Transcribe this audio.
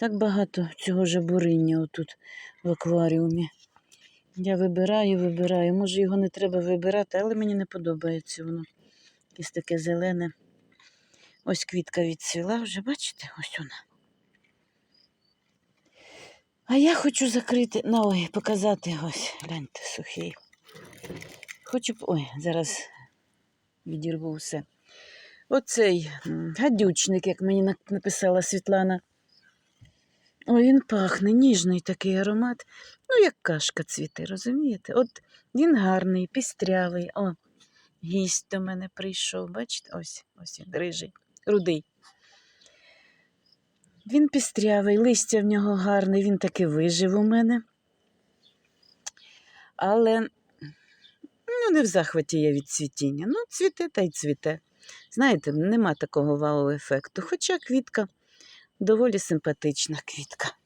Так багато цього жабуриння отут в акваріумі. Я вибираю, вибираю. Може, його не треба вибирати, але мені не подобається воно. Якесь таке зелене. Ось квітка відцвіла вже, бачите, ось вона. А я хочу закрити, на ой, показати ось, гляньте, сухий. Хочу, ой, зараз відірву все. Оцей гадючник, як мені написала Світлана. Ой, він пахне, ніжний такий аромат. Ну, як кашка цвіте, розумієте? От він гарний, пістрявий. О, гість до мене прийшов, бачите, ось, ось він, рижий, рудий. Він пістрявий, листя в нього гарне, він таки вижив у мене. Але ну, не в захваті я від цвітіння. Ну, цвіте та й цвіте. Знаєте, нема такого вау-ефекту. Хоча квітка доволі симпатична квітка.